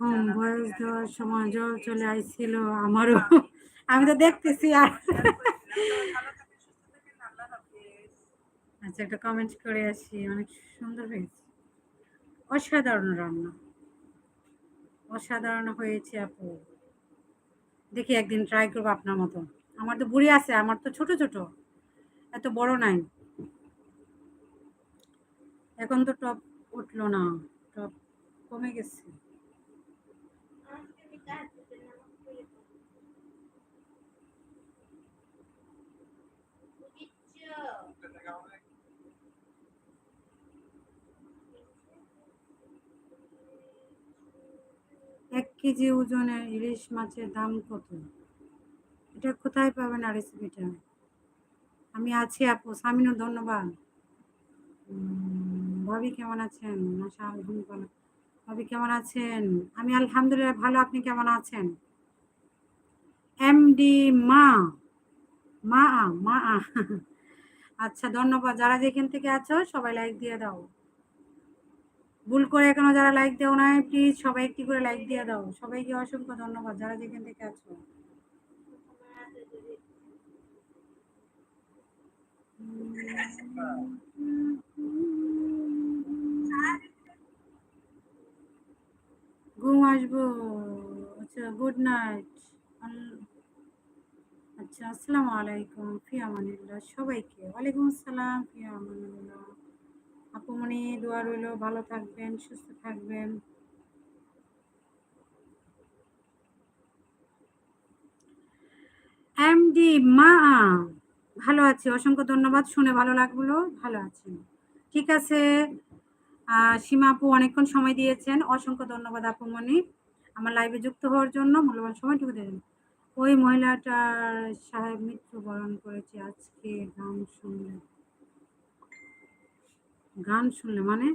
হুম বয়স দেওয়ার সময় জল চলে আইছিল আমারও। আমি তো দেখতেছি আর। আচ্ছা একটা কমেন্ট করে আসি। অনেক সুন্দর হয়েছে। অসাধারণ রান্না। অসাধারণ হয়েছে আপু। দেখি একদিন ট্রাই করব আপনার মতো আমার তো বুড়ি আছে আমার তো ছোট ছোট। এত বড় নাই। এখন তো টপ উঠল না। কমে গেছে। এক কেজি ওজনের ইলিশ মাছের দাম কত? এটা কোথায় পাবেন আর রেসিপিটা আমি আছি আপু সামিনুর ধন্যবাদ। ভাবি কেমন আছেন? আশা আলহামদুলিল্লাহ। ভাবি, কেমন আছেন? আমি আলহামদুলিল্লাহ ভালো, আপনি কেমন আছেন? এমডি মা মা মা। আচ্ছা ধন্যবাদ। যারা যেখান থেকে আছো, সবাই লাইক দিয়ে দাও। ভুল করে এখনও যারা লাইক দেও না প্লিজ সবাই একটি করে লাইক দিয়ে দাও। সবাইকে অসংখ্য ধন্যবাদ, যারা যেখান থেকে আছো। ঘুম আসব। আচ্ছা গুড নাইট আচ্ছা আসসালামু আলাইকুম ফিয়ামানিল্লাহ সবাইকে। ওয়ালাইকুম আসসালাম ফিয়ামানিল্লাহ আপুমনি দোয়া রইল, ভালো থাকবেন, সুস্থ থাকবেন। এমডি মা, ভালো আছি, অসংখ্য ধন্যবাদ, শুনে ভালো লাগল, ভালো আছি। ঠিক আছে সীমা আপু অনেকক্ষণ সময় দিয়েছেন, অসংখ্য ধন্যবাদ আপুমনি আমার লাইভে যুক্ত হওয়ার জন্য মূল্যবান সময়টুকু দেবেন। ওই মহিলাটার সাহেব মৃত্যুবরণ করেছে আজকে, গান শুনলে। গান শুনলে মানে?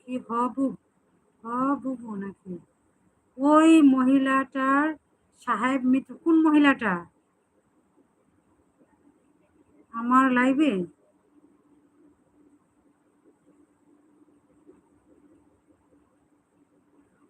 কি হবু হবু নাকি? ওই মহিলাটার সাহেব মৃত্যু, কোন মহিলাটা? আমার লাইভে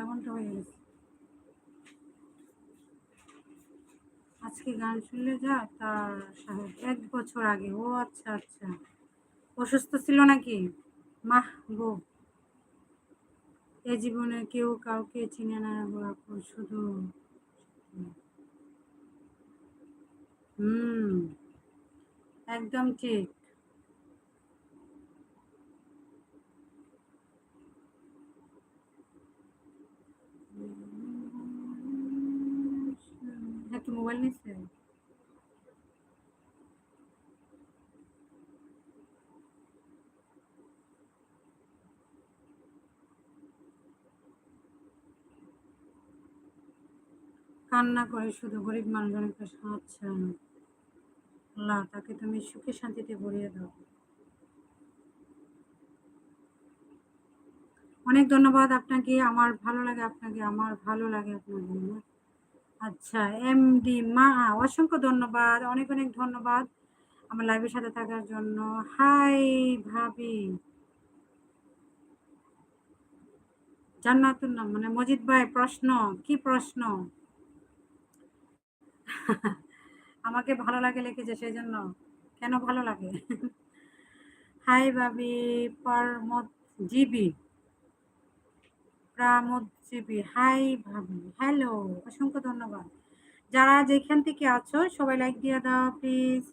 আধা ঘণ্টা হয়ে গেছে আজকে গান শুনলে যা, তার সাহেব এক বছর আগে। ও আচ্ছা আচ্ছা। অসুস্থ ছিল নাকি? মাহ গো। এ জীবনে কেউ কাউকে চিনে না গো শুধু হুম, একদম ঠিক হ্যাঁ কি মোবাইল নিচ্ছে কান্না করে শুধু গরিব মানুষজনকে আচ্ছা আল্লাহ, তাকে তুমি সুখে শান্তিতে ভরিয়ে দাও। অনেক ধন্যবাদ আপনাকে, আমার ভালো লাগে আপনাকে, আমার ভালো লাগে আপনাকে আচ্ছা এমডি, মা, অসংখ্য ধন্যবাদ, অনেক অনেক ধন্যবাদ আমার লাইভের সাথে থাকার জন্য। হাই ভাবি। জান্নাতুর মানে মজিদ ভাই, প্রশ্ন, কি প্রশ্ন? আমাকে ভালো লাগে লিখেছে সেই জন্য কেন ভালো লাগে? হাই ভাবি পরমত জিবি হাই ভাবি হ্যালো অসংখ্য ধন্যবাদ। যারা যেখান থেকে আছো সবাই লাইক দিয়ে দাও প্লিজ